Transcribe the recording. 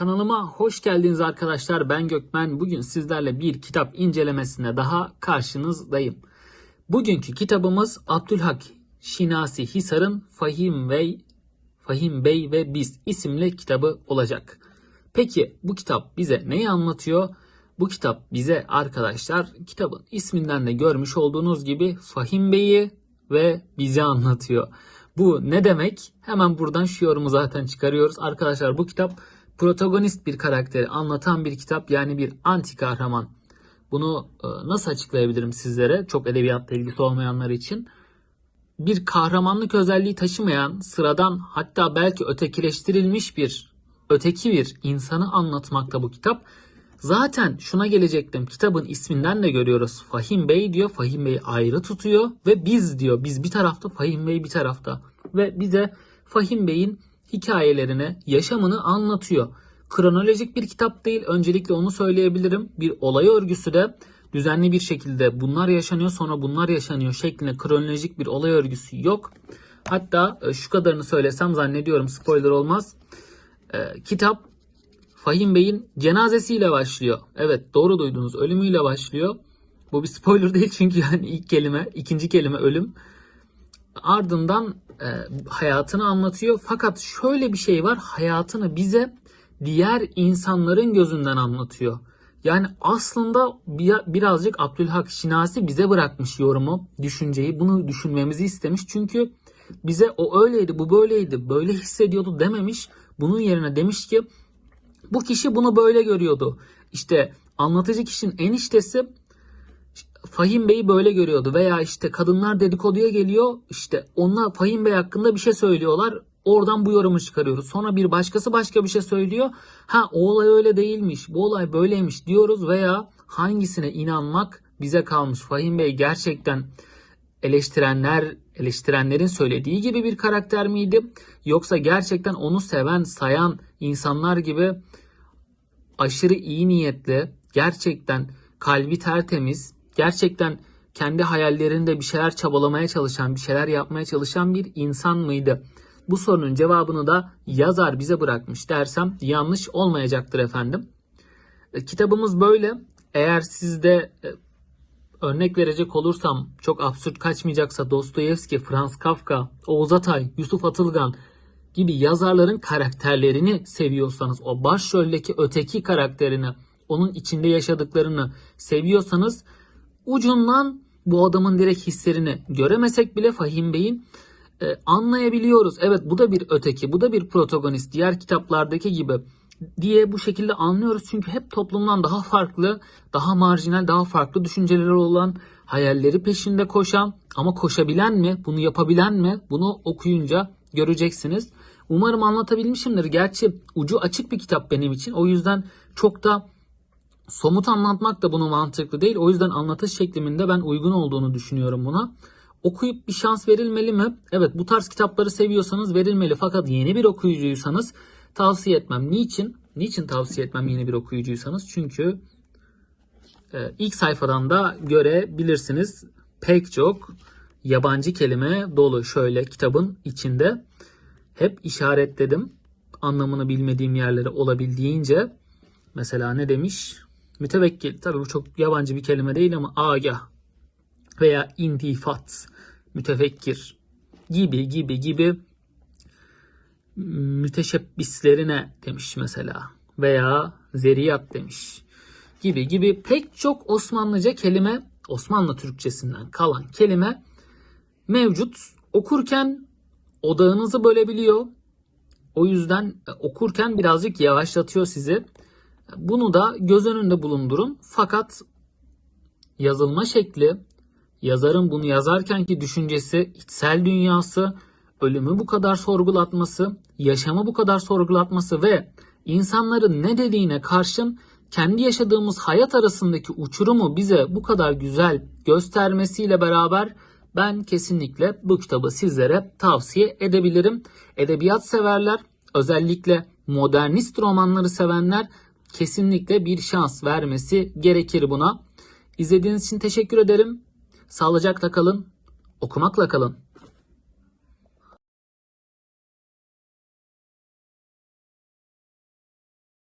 Kanalıma hoş geldiniz arkadaşlar. Ben Gökmen. Bugün sizlerle bir kitap incelemesine daha karşınızdayım. Bugünkü kitabımız Abdülhak Şinasi Hisar'ın Fahim Bey, Fahim Bey ve Biz isimli kitabı olacak. Peki bu kitap bize neyi anlatıyor? Bu kitap bize arkadaşlar kitabın isminden de görmüş olduğunuz gibi Fahim Bey'i ve bizi anlatıyor. Bu ne demek? Hemen buradan şu yorumu zaten çıkarıyoruz. Arkadaşlar bu kitap protagonist bir karakteri anlatan bir kitap yani bir anti kahraman. Bunu e, nasıl açıklayabilirim sizlere? Çok edebiyatla ilgisi olmayanlar için. Bir kahramanlık özelliği taşımayan, sıradan hatta belki ötekileştirilmiş bir öteki bir insanı anlatmakta bu kitap. Zaten şuna gelecektim. Kitabın isminden de görüyoruz. Fahim Bey diyor. Fahim Bey ayrı tutuyor ve biz diyor. Biz bir tarafta, Fahim Bey bir tarafta. Ve bize Fahim Bey'in hikayelerini, yaşamını anlatıyor. Kronolojik bir kitap değil. Öncelikle onu söyleyebilirim. Bir olay örgüsü de düzenli bir şekilde bunlar yaşanıyor sonra bunlar yaşanıyor şeklinde kronolojik bir olay örgüsü yok. Hatta e, şu kadarını söylesem zannediyorum spoiler olmaz. E, kitap Fahim Bey'in cenazesiyle başlıyor. Evet doğru duydunuz ölümüyle başlıyor. Bu bir spoiler değil çünkü yani ilk kelime, ikinci kelime ölüm. Ardından e, hayatını anlatıyor. Fakat şöyle bir şey var. Hayatını bize diğer insanların gözünden anlatıyor. Yani aslında bir, birazcık Abdülhak Şinasi bize bırakmış yorumu, düşünceyi. Bunu düşünmemizi istemiş. Çünkü bize o öyleydi, bu böyleydi, böyle hissediyordu dememiş. Bunun yerine demiş ki bu kişi bunu böyle görüyordu. İşte anlatıcı kişinin eniştesi Fahim Bey'i böyle görüyordu veya işte kadınlar dedikoduya geliyor işte onlar Fahim Bey hakkında bir şey söylüyorlar oradan bu yorumu çıkarıyoruz. Sonra bir başkası başka bir şey söylüyor ha o olay öyle değilmiş bu olay böyleymiş diyoruz veya hangisine inanmak bize kalmış. Fahim Bey gerçekten eleştirenler eleştirenlerin söylediği gibi bir karakter miydi yoksa gerçekten onu seven sayan insanlar gibi aşırı iyi niyetli gerçekten kalbi tertemiz gerçekten kendi hayallerinde bir şeyler çabalamaya çalışan, bir şeyler yapmaya çalışan bir insan mıydı? Bu sorunun cevabını da yazar bize bırakmış dersem yanlış olmayacaktır efendim. E, kitabımız böyle. Eğer sizde e, örnek verecek olursam çok absürt kaçmayacaksa Dostoyevski, Franz Kafka, Oğuz Atay, Yusuf Atılgan gibi yazarların karakterlerini seviyorsanız, o başroldeki öteki karakterini, onun içinde yaşadıklarını seviyorsanız ucundan bu adamın direkt hislerini göremesek bile Fahim Bey'in e, anlayabiliyoruz. Evet bu da bir öteki, bu da bir protagonist diğer kitaplardaki gibi diye bu şekilde anlıyoruz. Çünkü hep toplumdan daha farklı, daha marjinal, daha farklı düşünceleri olan, hayalleri peşinde koşan ama koşabilen mi, bunu yapabilen mi bunu okuyunca göreceksiniz. Umarım anlatabilmişimdir. Gerçi ucu açık bir kitap benim için. O yüzden çok da somut anlatmak da bunu mantıklı değil. O yüzden anlatış şekliminde ben uygun olduğunu düşünüyorum buna. Okuyup bir şans verilmeli mi? Evet bu tarz kitapları seviyorsanız verilmeli. Fakat yeni bir okuyucuysanız tavsiye etmem. Niçin? Niçin tavsiye etmem yeni bir okuyucuysanız? Çünkü e, ilk sayfadan da görebilirsiniz. Pek çok yabancı kelime dolu şöyle kitabın içinde. Hep işaretledim. Anlamını bilmediğim yerleri olabildiğince. Mesela ne demiş? Mütevekkil. Tabi bu çok yabancı bir kelime değil ama agah veya intifat, mütefekkir gibi gibi gibi müteşebbislerine demiş mesela veya zeriyat demiş gibi gibi pek çok Osmanlıca kelime Osmanlı Türkçesinden kalan kelime mevcut. Okurken odağınızı bölebiliyor. O yüzden e, okurken birazcık yavaşlatıyor sizi. Bunu da göz önünde bulundurun. Fakat yazılma şekli, yazarın bunu yazarkenki düşüncesi, içsel dünyası, ölümü bu kadar sorgulatması, yaşamı bu kadar sorgulatması ve insanların ne dediğine karşın kendi yaşadığımız hayat arasındaki uçurumu bize bu kadar güzel göstermesiyle beraber ben kesinlikle bu kitabı sizlere tavsiye edebilirim. Edebiyat severler, özellikle modernist romanları sevenler kesinlikle bir şans vermesi gerekir buna. İzlediğiniz için teşekkür ederim. Sağlıcakla kalın, okumakla kalın.